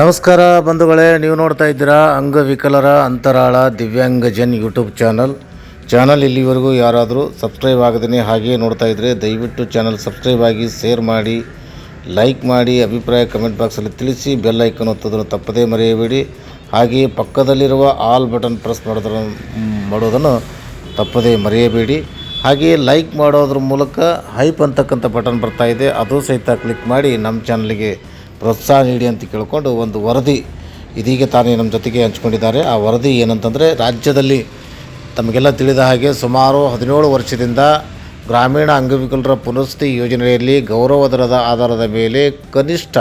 ನಮಸ್ಕಾರ ಬಂಧುಗಳೇ, ನೀವು ನೋಡ್ತಾ ಇದ್ದೀರಾ ಅಂಗವಿಕಲರ ಅಂತರಾಳ ದಿವ್ಯಾಂಗಜನ್ ಯೂಟ್ಯೂಬ್ ಚಾನಲ್. ಚಾನಲ್ ಇಲ್ಲಿವರೆಗೂ ಯಾರಾದರೂ ಸಬ್ಸ್ಕ್ರೈಬ್ ಆಗದೇ ಹಾಗೆ ನೋಡ್ತಾ ಇದ್ದರೆ ದಯವಿಟ್ಟು ಚಾನಲ್ ಸಬ್ಸ್ಕ್ರೈಬ್ ಆಗಿ ಶೇರ್ ಮಾಡಿ, ಲೈಕ್ ಮಾಡಿ, ಅಭಿಪ್ರಾಯ ಕಮೆಂಟ್ ಬಾಕ್ಸಲ್ಲಿ ತಿಳಿಸಿ, ಬೆಲ್ ಐಕನ್ ಒತ್ತೋದನ್ನು ತಪ್ಪದೇ ಮರೆಯಬೇಡಿ. ಹಾಗೆಯೇ ಪಕ್ಕದಲ್ಲಿರುವ ಆಲ್ ಬಟನ್ ಪ್ರೆಸ್ ಮಾಡೋದ್ರ ಮಾಡೋದನ್ನು ತಪ್ಪದೇ ಮರೆಯಬೇಡಿ. ಹಾಗೆಯೇ ಲೈಕ್ ಮಾಡೋದ್ರ ಮೂಲಕ ಹೈಪ್ ಅಂತಕ್ಕಂಥ ಬಟನ್ ಬರ್ತಾ ಇದೆ. ಅದು ಸಹಿತ ಕ್ಲಿಕ್ ಮಾಡಿ ನಮ್ಮ ಚಾನಲ್ಗೆ ಪ್ರೋತ್ಸಾಹ ನೀಡಿ ಅಂತ ಕೇಳಿಕೊಂಡು ಒಂದು ವರದಿ ಇದೀಗ ತಾನೇ ನಮ್ಮ ಜೊತೆಗೆ ಹಂಚ್ಕೊಂಡಿದ್ದಾರೆ. ಆ ವರದಿ ಏನಂತಂದರೆ ರಾಜ್ಯದಲ್ಲಿ ತಮಗೆಲ್ಲ ತಿಳಿದ ಹಾಗೆ ಸುಮಾರು ಹದಿನೇಳು ವರ್ಷದಿಂದ ಗ್ರಾಮೀಣ ಅಂಗವಿಕಲರ ಪುನರ್ವಸತಿ ಯೋಜನೆಯಲ್ಲಿ ಗೌರವಧನದ ಆಧಾರದ ಮೇಲೆ ಕನಿಷ್ಠ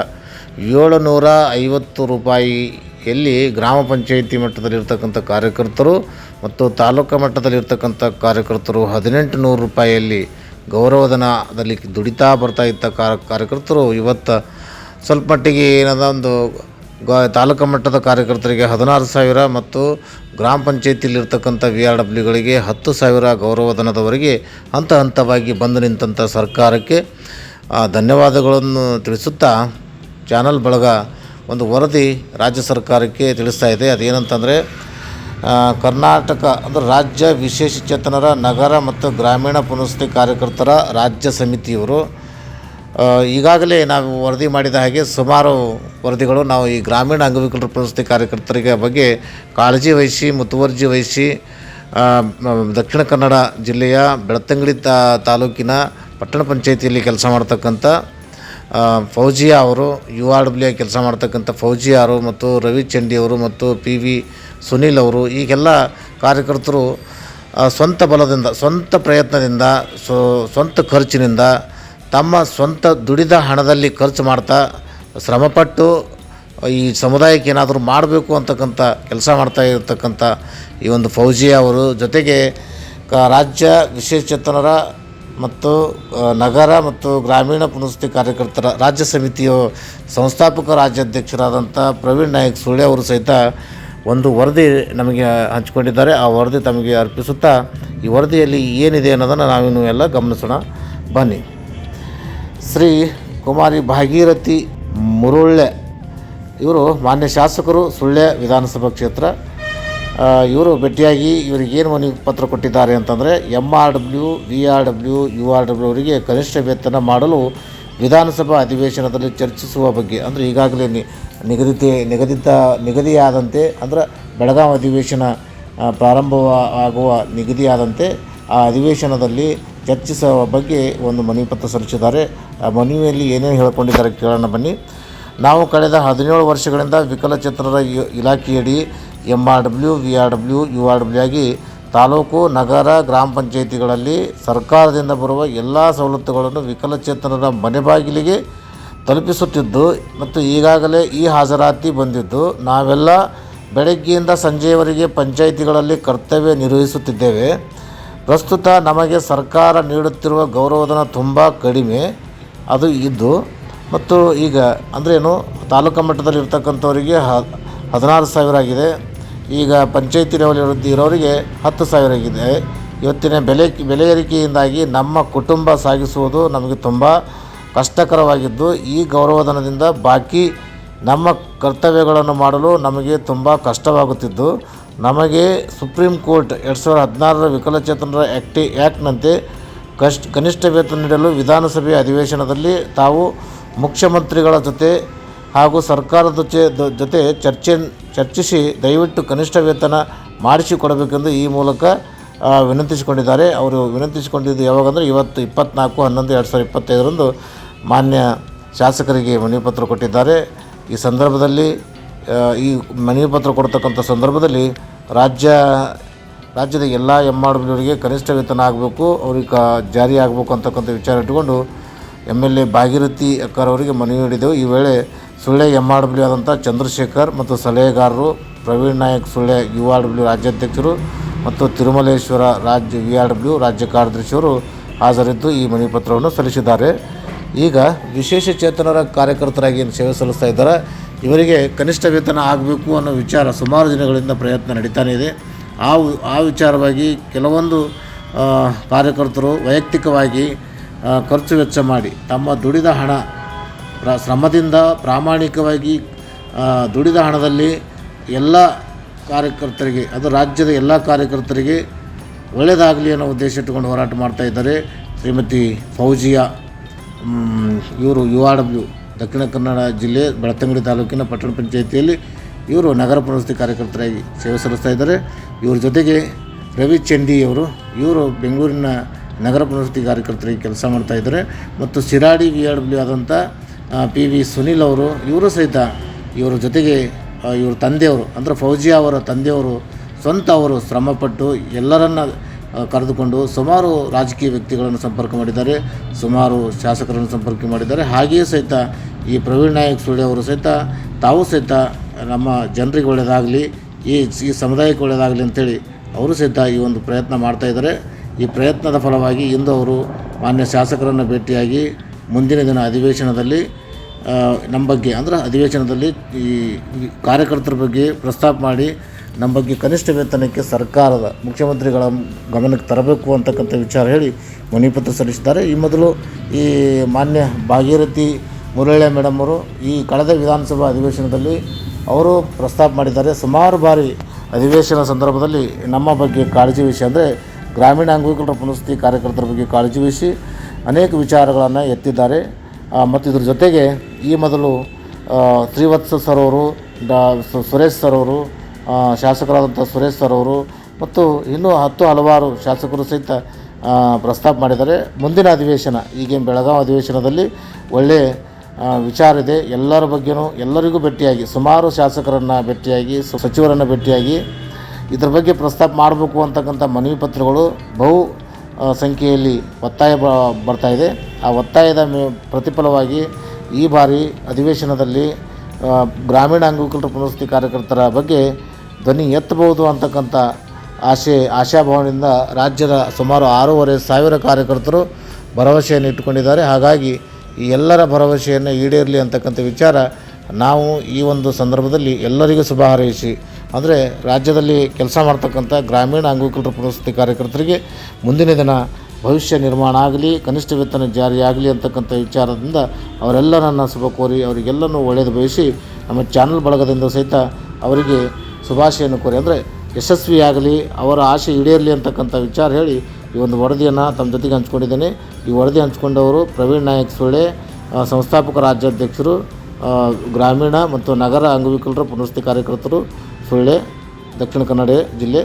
ಏಳುನೂರ ಐವತ್ತು ರೂಪಾಯಿಯಲ್ಲಿ ಗ್ರಾಮ ಪಂಚಾಯಿತಿ ಮಟ್ಟದಲ್ಲಿರ್ತಕ್ಕಂಥ ಕಾರ್ಯಕರ್ತರು ಮತ್ತು ತಾಲೂಕು ಮಟ್ಟದಲ್ಲಿರ್ತಕ್ಕಂಥ ಕಾರ್ಯಕರ್ತರು ಹದಿನೆಂಟು ನೂರು ರೂಪಾಯಿಯಲ್ಲಿ ಗೌರವಧನದಲ್ಲಿ ದುಡಿತಾ ಬರ್ತಾ ಇದ್ದ ಕಾರ, ಕಾರ್ಯಕರ್ತರು ಇವತ್ತು ಸ್ವಲ್ಪ ಮಟ್ಟಿಗೆ ಏನದ ಒಂದು ಗ, ತಾಲೂಕು ಮಟ್ಟದ ಕಾರ್ಯಕರ್ತರಿಗೆ ಹದಿನಾರು ಸಾವಿರ ಮತ್ತು ಗ್ರಾಮ ಪಂಚಾಯತಿಲಿರ್ತಕ್ಕಂಥ ವಿ ಆರ್ ಡಬ್ಲ್ಯೂಗಳಿಗೆ ಹತ್ತು ಸಾವಿರ ಗೌರವಧನದವರೆಗೆ ಹಂತ ಹಂತವಾಗಿ ಬಂದು ನಿಂತಹ ಸರ್ಕಾರಕ್ಕೆ ಧನ್ಯವಾದಗಳನ್ನು ತಿಳಿಸುತ್ತಾ ಚಾನಲ್ ಬಳಗ ಒಂದು ವರದಿ ರಾಜ್ಯ ಸರ್ಕಾರಕ್ಕೆ ತಿಳಿಸ್ತಾ ಇದೆ. ಅದೇನಂತಂದರೆ ಕರ್ನಾಟಕ, ಅಂದರೆ ರಾಜ್ಯ ವಿಶೇಷಚೇತನರ ನಗರ ಮತ್ತು ಗ್ರಾಮೀಣ ಪುನರ್ವಸತಿ ಕಾರ್ಯಕರ್ತರ ರಾಜ್ಯ ಸಮಿತಿಯವರು ಈಗಾಗಲೇ ನಾವು ವರದಿ ಮಾಡಿದ ಹಾಗೆ ಸುಮಾರು ವರದಿಗಳು ನಾವು ಈ ಗ್ರಾಮೀಣ ಅಂಗವಿಕಲರ ಪ್ರಶಸ್ತಿ ಕಾರ್ಯಕರ್ತರಿಗೆ ಬಗ್ಗೆ ಕಾಳಜಿ ವಹಿಸಿ, ಮುತುವರ್ಜಿ ವಹಿಸಿ ದಕ್ಷಿಣ ಕನ್ನಡ ಜಿಲ್ಲೆಯ ಬೆಳ್ತಂಗಡಿ ತಾಲೂಕಿನ ಪಟ್ಟಣ ಪಂಚಾಯಿತಿಯಲ್ಲಿ ಕೆಲಸ ಮಾಡ್ತಕ್ಕಂಥ ಫೌಜಿಯಾ ಅವರು, ಯು ಆರ್ ಡಬ್ಲ್ಯೂ ಕೆಲಸ ಮಾಡ್ತಕ್ಕಂಥ ಫೌಜಿಯಾ ಅವರು ಮತ್ತು ರವಿ ಚಂಡಿ ಅವರು ಮತ್ತು ಪಿ ವಿ ಸುನೀಲ್ ಅವರು, ಈಗೆಲ್ಲ ಕಾರ್ಯಕರ್ತರು ಸ್ವಂತ ಬಲದಿಂದ, ಸ್ವಂತ ಪ್ರಯತ್ನದಿಂದ ಸ್ವಂತ ಖರ್ಚಿನಿಂದ ತಮ್ಮ ಸ್ವಂತ ದುಡಿದ ಹಣದಲ್ಲಿ ಖರ್ಚು ಮಾಡ್ತಾ ಶ್ರಮಪಟ್ಟು ಈ ಸಮುದಾಯಕ್ಕೆ ಏನಾದರೂ ಮಾಡಬೇಕು ಅಂತಕ್ಕಂಥ ಕೆಲಸ ಮಾಡ್ತಾ ಇರತಕ್ಕಂಥ ಈ ಒಂದು ಫೌಜಿ ಅವರು ಜೊತೆಗೆ ಕ ರಾಜ್ಯ ವಿಶೇಷಚೇತನರ ಮತ್ತು ನಗರ ಮತ್ತು ಗ್ರಾಮೀಣ ಪುನರ್ವಸತಿ ಕಾರ್ಯಕರ್ತರ ರಾಜ್ಯ ಸಮಿತಿಯ ಸಂಸ್ಥಾಪಕ ರಾಜ್ಯಾಧ್ಯಕ್ಷರಾದಂಥ ಪ್ರವೀಣ್ ನಾಯಕ್ ಸುಳ್ಳೆ ಅವರು ಸಹಿತ ಒಂದು ವರದಿ ನಮಗೆ ಹಂಚಿಕೊಂಡಿದ್ದಾರೆ. ಆ ವರದಿ ತಮಗೆ ಅರ್ಪಿಸುತ್ತಾ ಈ ವರದಿಯಲ್ಲಿ ಏನಿದೆ ಅನ್ನೋದನ್ನು ನಾವಿನ್ನು ಎಲ್ಲ ಗಮನಿಸೋಣ. ಬನ್ನಿ. ಶ್ರೀ ಕುಮಾರಿ ಭಾಗೀರಥಿ ಮುರುಳ್ಳೆ. ಇವರು ಮಾನ್ಯ ಶಾಸಕರು ಸುಳ್ಯ ವಿಧಾನಸಭಾ ಕ್ಷೇತ್ರ. ಇವರು ಭೇಟಿಯಾಗಿ ಇವರಿಗೆ ಏನು ಮನವಿ ಪತ್ರ ಕೊಟ್ಟಿದ್ದಾರೆ ಅಂತಂದರೆ M R W V R W U R W ಅವರಿಗೆ ಕನಿಷ್ಠ ವೇತನ ಮಾಡಲು ವಿಧಾನಸಭಾ ಅಧಿವೇಶನದಲ್ಲಿ ಚರ್ಚಿಸುವ ಬಗ್ಗೆ. ಅಂದರೆ ಈಗಾಗಲೇ ನಿಗದಿತ ನಿಗದಿತ, ನಿಗದಿಯಾದಂತೆ ಅಂದರೆ ಬೆಳಗಾವಿ ಅಧಿವೇಶನ ಪ್ರಾರಂಭವಾಗುವ ನಿಗದಿಯಾದಂತೆ ಆ ಅಧಿವೇಶನದಲ್ಲಿ ಚರ್ಚಿಸುವ ಬಗ್ಗೆ ಒಂದು ಮನವಿ ಪತ್ರ ಸಲ್ಲಿಸಿದ್ದಾರೆ. ಆ ಮನವಿಯಲ್ಲಿ ಏನೇನು ಹೇಳಿಕೊಂಡಿದ್ದಾರೆ ಕೇಳೋಣ ಬನ್ನಿ. ನಾವು ಕಳೆದ ಹದಿನೇಳು ವರ್ಷಗಳಿಂದ ವಿಕಲಚೇತನರ ಇಲಾಖೆಯಡಿ M R W V R W U R W ಆಗಿ ತಾಲೂಕು, ನಗರ, ಗ್ರಾಮ ಪಂಚಾಯಿತಿಗಳಲ್ಲಿ ಸರ್ಕಾರದಿಂದ ಬರುವ ಎಲ್ಲ ಸವಲತ್ತುಗಳನ್ನು ವಿಕಲಚೇತನರ ಮನೆ ಬಾಗಿಲಿಗೆ ತಲುಪಿಸುತ್ತಿದ್ದು ಮತ್ತು ಈಗಾಗಲೇ ಈ ಹಾಜರಾತಿ ಬಂದಿದ್ದು ನಾವೆಲ್ಲ ಬೆಳಗ್ಗೆಯಿಂದ ಸಂಜೆಯವರೆಗೆ ಪಂಚಾಯಿತಿಗಳಲ್ಲಿ ಕರ್ತವ್ಯ ನಿರ್ವಹಿಸುತ್ತಿದ್ದೇವೆ. ಪ್ರಸ್ತುತ ನಮಗೆ ಸರ್ಕಾರ ನೀಡುತ್ತಿರುವ ಗೌರವಧನ ತುಂಬ ಕಡಿಮೆ. ಅದು ಇದ್ದು ಮತ್ತು ಈಗ ಅಂದ್ರೇನು ತಾಲೂಕು ಮಟ್ಟದಲ್ಲಿ ಇರ್ತಕ್ಕಂಥವರಿಗೆ ಹದಿನಾರು ಸಾವಿರ ಆಗಿದೆ. ಈಗ ಪಂಚಾಯತಿ ಲೆವೆಲ್ ಇರೋ- ಇರೋರಿಗೆ ಹತ್ತು ಸಾವಿರ ಆಗಿದೆ. ಇವತ್ತಿನ ಬೆಲೆ ಬೆಲೆ ಏರಿಕೆಯಿಂದಾಗಿ ನಮ್ಮ ಕುಟುಂಬ ಸಾಗಿಸುವುದು ನಮಗೆ ತುಂಬ ಕಷ್ಟಕರವಾಗಿದ್ದು, ಈ ಗೌರವಧನದಿಂದ ಬಾಕಿ ನಮ್ಮ ಕರ್ತವ್ಯಗಳನ್ನು ಮಾಡಲು ನಮಗೆ ತುಂಬ ಕಷ್ಟವಾಗುತ್ತಿದ್ದು. ನಮಗೆ ಸುಪ್ರೀಂ ಕೋರ್ಟ್ ಎರಡು ಸಾವಿರದ ಹದಿನಾರರ ವಿಕಲಚೇತನರ ಆ್ಯಕ್ಟಿ ಆ್ಯಕ್ಟ್ನಂತೆ ಕಷ್ಟ ಕನಿಷ್ಠ ವೇತನ ನೀಡಲು ವಿಧಾನಸಭೆ ಅಧಿವೇಶನದಲ್ಲಿ ತಾವು ಮುಖ್ಯಮಂತ್ರಿಗಳ ಜೊತೆ ಹಾಗೂ ಸರ್ಕಾರದ ಜೊತೆ ಚರ್ಚೆ, ಚರ್ಚಿಸಿ ದಯವಿಟ್ಟು ಕನಿಷ್ಠ ವೇತನ ಮಾಡಿಸಿಕೊಡಬೇಕೆಂದು ಈ ಮೂಲಕ ವಿನಂತಿಸಿಕೊಂಡಿದ್ದಾರೆ. ಅವರು ವಿನಂತಿಸಿಕೊಂಡಿದ್ದು ಯಾವಾಗಂದರೆ ಇವತ್ತು ಇಪ್ಪತ್ನಾಲ್ಕು, ಹನ್ನೊಂದು, ಎರಡು ಸಾವಿರದ ಇಪ್ಪತ್ತೈದರಂದು ಮಾನ್ಯ ಶಾಸಕರಿಗೆ ಮನವಿ ಪತ್ರ ಕೊಟ್ಟಿದ್ದಾರೆ. ಈ ಸಂದರ್ಭದಲ್ಲಿ ಈ ಮನವಿ ಪತ್ರ ಕೊಡ್ತಕ್ಕಂಥ ಸಂದರ್ಭದಲ್ಲಿ ರಾಜ್ಯ, ರಾಜ್ಯದ ಎಲ್ಲ ಎಂ ಆರ್ ಡಬ್ಲ್ಯೂರಿಗೆ ಕನಿಷ್ಠ ವೇತನ ಆಗಬೇಕು, ಅವ್ರಿಗೆ ಕ, ಜಾರಿ ಆಗಬೇಕು ಅಂತಕ್ಕಂಥ ವಿಚಾರ ಇಟ್ಟುಕೊಂಡು ಎಂ ಎಲ್ ಎ ಭಾಗೀರಥಿ ಅಕ್ಕರ್ ಅವರಿಗೆ ಮನವಿ ನೀಡಿದೆವು ಈ ವೇಳೆ ಸುಳ್ಯ ಎಂ ಆರ್ ಡಬ್ಲ್ಯೂ ಆದಂಥ ಚಂದ್ರಶೇಖರ್ ಮತ್ತು ಸಲಹೆಗಾರರು Praveen Nayak Sullia U R W ರಾಜ್ಯಾಧ್ಯಕ್ಷರು ಮತ್ತು ತಿರುಮಲೇಶ್ವರ ರಾಜ್ಯ ವಿ ಆರ್ ಡಬ್ಲ್ಯೂ ರಾಜ್ಯ ಕಾರ್ಯದರ್ಶಿಯವರು ಹಾಜರಿದ್ದು ಈ ಮನವಿ ಪತ್ರವನ್ನು ಸಲ್ಲಿಸಿದ್ದಾರೆ. ಈಗ ವಿಶೇಷ ಚೇತನರ ಕಾರ್ಯಕರ್ತರಾಗಿ ಏನು ಸೇವೆ ಸಲ್ಲಿಸ್ತಾ ಇದ್ದಾರೆ? ಇವರಿಗೆ ಕನಿಷ್ಠ ವೇತನ ಆಗಬೇಕು ಅನ್ನೋ ವಿಚಾರ ಸುಮಾರು ದಿನಗಳಿಂದ ಪ್ರಯತ್ನ ನಡೀತಾನೆ ಇದೆ. ಆ ಆ ವಿಚಾರವಾಗಿ ಕೆಲವೊಂದು ಕಾರ್ಯಕರ್ತರು ವೈಯಕ್ತಿಕವಾಗಿ ಖರ್ಚು ವೆಚ್ಚ ಮಾಡಿ ತಮ್ಮ ದುಡಿದ ಹಣ ಶ್ರಮದಿಂದ ಪ್ರಾಮಾಣಿಕವಾಗಿ ದುಡಿದ ಹಣದಲ್ಲಿ ಎಲ್ಲ ಕಾರ್ಯಕರ್ತರಿಗೆ, ಅದು ರಾಜ್ಯದ ಎಲ್ಲ ಕಾರ್ಯಕರ್ತರಿಗೆ ಒಳ್ಳೆಯದಾಗಲಿ ಅನ್ನೋ ಉದ್ದೇಶ ಇಟ್ಟುಕೊಂಡು ಹೋರಾಟ ಮಾಡ್ತಾ ಇದ್ದಾರೆ. ಶ್ರೀಮತಿ ಫೌಜಿಯಾ ಇವರು you R W. Dakshina Kannada ಜಿಲ್ಲೆ ಬೆಳತಂಗಡಿ ತಾಲೂಕಿನ ಪಟ್ಟಣ ಪಂಚಾಯಿತಿಯಲ್ಲಿ ಇವರು ನಗರ ಪುನರ್ವಸತಿ ಕಾರ್ಯಕರ್ತರಾಗಿ ಸೇವೆ ಸಲ್ಲಿಸ್ತಾ ಇದ್ದಾರೆ. ಇವ್ರ ಜೊತೆಗೆ ರವಿ ಚಂಡಿ ಅವರು, ಇವರು ಬೆಂಗಳೂರಿನ ನಗರ ಪುನರ್ವಸತಿ ಕಾರ್ಯಕರ್ತರಾಗಿ ಕೆಲಸ ಮಾಡ್ತಾ ಇದ್ದಾರೆ. ಮತ್ತು ಸಿರಾಡಿ ವಿ ಆರ್ ಡಬ್ಲ್ಯೂ ಆದಂಥ ಪಿ ವಿ ಸುನಿಲ್ ಅವರು, ಇವರು ಸಹಿತ ಇವರ ಜೊತೆಗೆ ಇವ್ರ ತಂದೆಯವರು, ಅಂದರೆ ಫೌಜಿಯಾ ಅವರ ತಂದೆಯವರು, ಸ್ವಂತ ಅವರು ಶ್ರಮಪಟ್ಟು ಎಲ್ಲರನ್ನ ಕರೆದುಕೊಂಡು ಸುಮಾರು ರಾಜಕೀಯ ವ್ಯಕ್ತಿಗಳನ್ನು ಸಂಪರ್ಕ ಮಾಡಿದ್ದಾರೆ, ಸುಮಾರು ಶಾಸಕರನ್ನು ಸಂಪರ್ಕ ಮಾಡಿದ್ದಾರೆ. ಹಾಗೆಯೇ ಸಹಿತ ಈ ಪ್ರವೀಣ್ ನಾಯಕ್ ಸುಳ್ಳೆ ಅವರು ಸಹಿತ, ತಾವು ಸಹಿತ ನಮ್ಮ ಜನರಿಗೆ ಒಳ್ಳೆಯದಾಗಲಿ, ಈ ಈ ಸಮುದಾಯಕ್ಕೆ ಒಳ್ಳೆಯದಾಗಲಿ ಅಂತೇಳಿ ಅವರು ಸಹಿತ ಈ ಒಂದು ಪ್ರಯತ್ನ ಮಾಡ್ತಾ ಇದ್ದಾರೆ. ಈ ಪ್ರಯತ್ನದ ಫಲವಾಗಿ ಇಂದು ಅವರು ಮಾನ್ಯ ಶಾಸಕರನ್ನು ಭೇಟಿಯಾಗಿ ಮುಂದಿನ ದಿನ ಅಧಿವೇಶನದಲ್ಲಿ ನಮ್ಮ ಬಗ್ಗೆ, ಅಂದ್ರೆ ಅಧಿವೇಶನದಲ್ಲಿ ಈ ಕಾರ್ಯಕರ್ತರ ಬಗ್ಗೆ ಪ್ರಸ್ತಾಪ ಮಾಡಿ ನಮ್ಮ ಬಗ್ಗೆ ಕನಿಷ್ಠ ವೇತನಕ್ಕೆ ಸರ್ಕಾರದ ಮುಖ್ಯಮಂತ್ರಿಗಳ ಗಮನಕ್ಕೆ ತರಬೇಕು ಅಂತಕ್ಕಂಥ ವಿಚಾರ ಹೇಳಿ ಮನವಿಪತ್ರ ಸಲ್ಲಿಸಿದ್ದಾರೆ. ಈ ಮೊದಲು ಈ ಮಾನ್ಯ ಭಾಗೀರಥಿ ಮುರಳೆ ಮೇಡಮ್ ಅವರು ಈ ಕಳೆದ ವಿಧಾನಸಭಾ ಅಧಿವೇಶನದಲ್ಲಿ ಅವರು ಪ್ರಸ್ತಾಪ ಮಾಡಿದ್ದಾರೆ. ಸುಮಾರು ಬಾರಿ ಅಧಿವೇಶನ ಸಂದರ್ಭದಲ್ಲಿ ನಮ್ಮ ಬಗ್ಗೆ ಕಾಳಜಿ ವಹಿಸಿ ಅಂದರೆ ಗ್ರಾಮೀಣ ಅಂಗವಿಕಲರ ಪುನಸ್ತಿ ಕಾರ್ಯಕರ್ತರ ಬಗ್ಗೆ ಕಾಳಜಿ ವಹಿಸಿ ಅನೇಕ ವಿಚಾರಗಳನ್ನು ಎತ್ತಿದ್ದಾರೆ. ಮತ್ತು ಇದ್ರ ಜೊತೆಗೆ ಈ ಮೊದಲು ಶ್ರೀವತ್ಸ ಸರ್ ಅವರು ಡಾ ಸುರೇಶ್ ಸರ್ ಅವರು ಶಾಸಕರಾದಂಥ ಸುರೇಶ್ ಸರ್ ಅವರು ಮತ್ತು ಇನ್ನೂ ಹತ್ತು ಹಲವಾರು ಶಾಸಕರು ಸಹಿತ ಪ್ರಸ್ತಾಪ ಮಾಡಿದ್ದಾರೆ. ಮುಂದಿನ ಅಧಿವೇಶನ, ಈಗೇನು ಬೆಳಗಾವಿ ಅಧಿವೇಶನದಲ್ಲಿ ಒಳ್ಳೆಯ ವಿಚಾರ ಇದೆ. ಎಲ್ಲರ ಬಗ್ಗೆನೂ ಎಲ್ಲರಿಗೂ ಭೇಟಿಯಾಗಿ, ಸುಮಾರು ಶಾಸಕರನ್ನು ಭೇಟಿಯಾಗಿ ಸಚಿವರನ್ನು ಭೇಟಿಯಾಗಿ ಇದ್ರ ಬಗ್ಗೆ ಪ್ರಸ್ತಾಪ ಮಾಡಬೇಕು ಅಂತಕ್ಕಂಥ ಮನವಿ ಪತ್ರಗಳು ಬಹು ಸಂಖ್ಯೆಯಲ್ಲಿ ಒತ್ತಾಯ ಬರ್ತಾ ಇದೆ. ಆ ಒತ್ತಾಯದ ಮೇ, ಪ್ರತಿಫಲವಾಗಿ ಈ ಬಾರಿ ಅಧಿವೇಶನದಲ್ಲಿ ಗ್ರಾಮೀಣ ಅಂಗವಿಕಲರ ಪುನರ್ವಸತಿ ಕಾರ್ಯಕರ್ತರ ಬಗ್ಗೆ ಧ್ವನಿ ಎತ್ತಬಹುದು ಅಂತಕ್ಕಂಥ ಆಶೆ, ಆಶಾಭಾವನೆಯಿಂದ ರಾಜ್ಯದ ಸುಮಾರು ಆರೂವರೆ ಸಾವಿರ ಕಾರ್ಯಕರ್ತರು ಭರವಸೆಯನ್ನು ಇಟ್ಟುಕೊಂಡಿದ್ದಾರೆ. ಹಾಗಾಗಿ ಈ ಎಲ್ಲರ ಭರವಸೆಯನ್ನು ಈಡೇರಲಿ ಅಂತಕ್ಕಂಥ ವಿಚಾರ ನಾವು ಈ ಒಂದು ಸಂದರ್ಭದಲ್ಲಿ ಎಲ್ಲರಿಗೂ ಶುಭ ಹಾರೈಸಿ, ಅಂದರೆ ರಾಜ್ಯದಲ್ಲಿ ಕೆಲಸ ಮಾಡ್ತಕ್ಕಂಥ ಗ್ರಾಮೀಣ ಅಂಗವಿಕಲರ ಪ್ರಶಸ್ತಿ ಕಾರ್ಯಕರ್ತರಿಗೆ ಮುಂದಿನ ದಿನ ಭವಿಷ್ಯ ನಿರ್ಮಾಣ ಆಗಲಿ, ಕನಿಷ್ಠ ವೇತನ ಜಾರಿಯಾಗಲಿ ಅಂತಕ್ಕಂಥ ವಿಚಾರದಿಂದ ಅವರೆಲ್ಲರನ್ನ ಶುಭ ಕೋರಿ ಅವರಿಗೆಲ್ಲನೂ ಒಳ್ಳೆಯದು ಬಯಸಿ, ನಮ್ಮ ಚಾನಲ್ ಬಳಗದಿಂದ ಸಹಿತ ಅವರಿಗೆ ಶುಭಾಶಯನ್ನು ಕೋರಿ. ಅಂದರೆ ಯಶಸ್ವಿಯಾಗಲಿ, ಅವರ ಆಸೆ ಈಡೇರಲಿ ಅಂತಕ್ಕಂಥ ವಿಚಾರ ಹೇಳಿ ಈ ಒಂದು ವರದಿಯನ್ನು ತಮ್ಮ ಜೊತೆಗೆ ಹಂಚ್ಕೊಂಡಿದ್ದೇನೆ. ಈ ವರದಿ ಹಂಚ್ಕೊಂಡವರು ಪ್ರವೀಣ್ ನಾಯಕ್ ಸುಳ್ಳೆ ಸಂಸ್ಥಾಪಕ ರಾಜ್ಯಾಧ್ಯಕ್ಷರು ಗ್ರಾಮೀಣ ಮತ್ತು ನಗರ ಅಂಗವಿಕಲರ, ಪುನರ್ವಸತಿ ಕಾರ್ಯಕರ್ತರು ಸುಳ್ಳೆ, ದಕ್ಷಿಣ ಕನ್ನಡ ಜಿಲ್ಲೆ